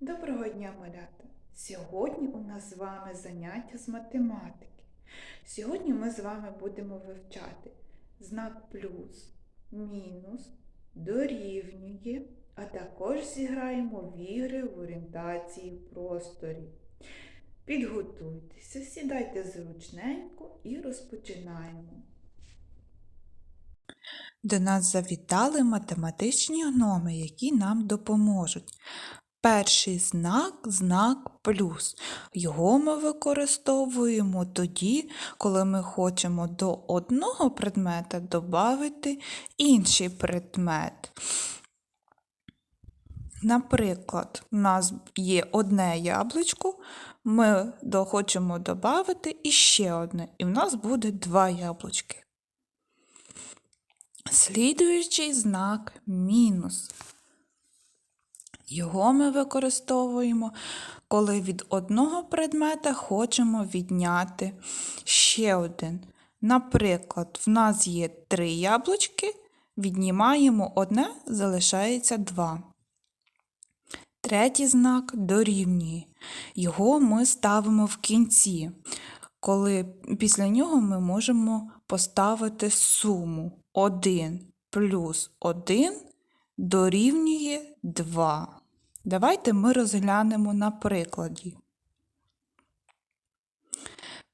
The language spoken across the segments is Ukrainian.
Доброго дня, малята! Сьогодні у нас з вами заняття з математики. Сьогодні ми з вами будемо вивчати знак плюс, мінус, дорівнює, а також зіграємо в ігри в орієнтації в просторі. Підготуйтеся, сідайте зручненько і розпочинаємо. До нас завітали математичні гноми, які нам допоможуть. Перший знак знак плюс. Його ми використовуємо тоді, коли ми хочемо до одного предмета додати інший предмет. Наприклад, у нас є одне яблучко, ми хочемо додати іще одне, і в нас буде два яблучки. Слідуючий знак мінус. Його ми використовуємо, коли від одного предмета хочемо відняти ще один. Наприклад, в нас є три яблучки, віднімаємо одне, залишається два. Третій знак дорівнює. Його ми ставимо в кінці, коли після нього ми можемо поставити суму 1 плюс 1 дорівнює 2. Давайте ми розглянемо на прикладі.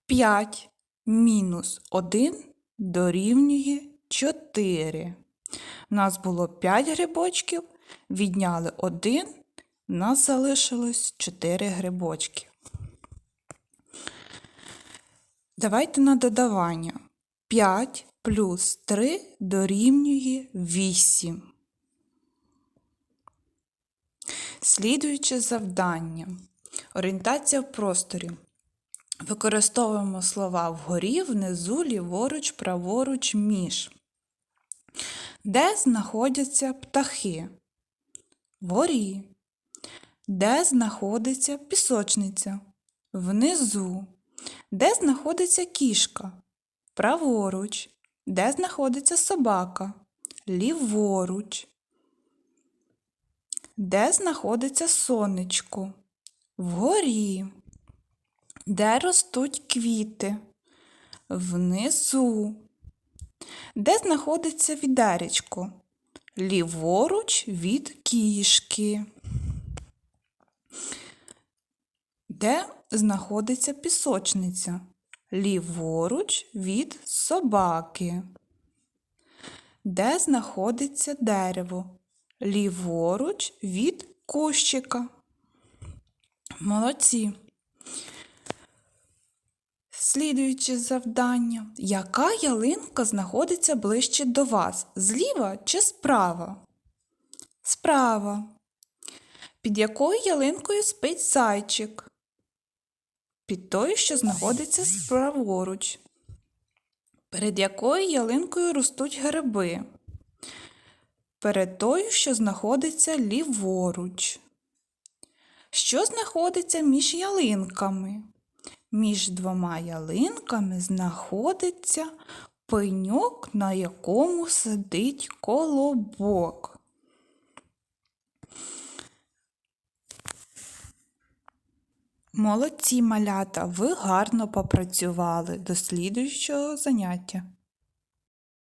5 мінус 1 дорівнює 4. У нас було 5 грибочків, відняли 1, у нас залишилось 4 грибочки. Давайте на додавання. 5 плюс 3 дорівнює 8. Слідуюче завдання. Орієнтація в просторі. Використовуємо слова вгорі, внизу, ліворуч, праворуч, між. Де знаходяться птахи? Вгорі. Де знаходиться пісочниця? Внизу. Де знаходиться кішка? Праворуч. Де знаходиться собака? Ліворуч. Де знаходиться сонечко? Вгорі. Де ростуть квіти? Внизу. Де знаходиться відеречко? Ліворуч від кішки. Де знаходиться пісочниця? Ліворуч від собаки. Де знаходиться дерево? Ліворуч від кущика. Молодці. Слідуюче завдання. Яка ялинка знаходиться ближче до вас? Зліва чи справа? Справа. Під якою ялинкою спить зайчик? Під тою, що знаходиться праворуч. Перед якою ялинкою ростуть гриби? Перед тою, що знаходиться ліворуч. Що знаходиться між ялинками? Між двома ялинками знаходиться пеньок, на якому сидить колобок. Молодці малята, ви гарно попрацювали до слідуючого заняття.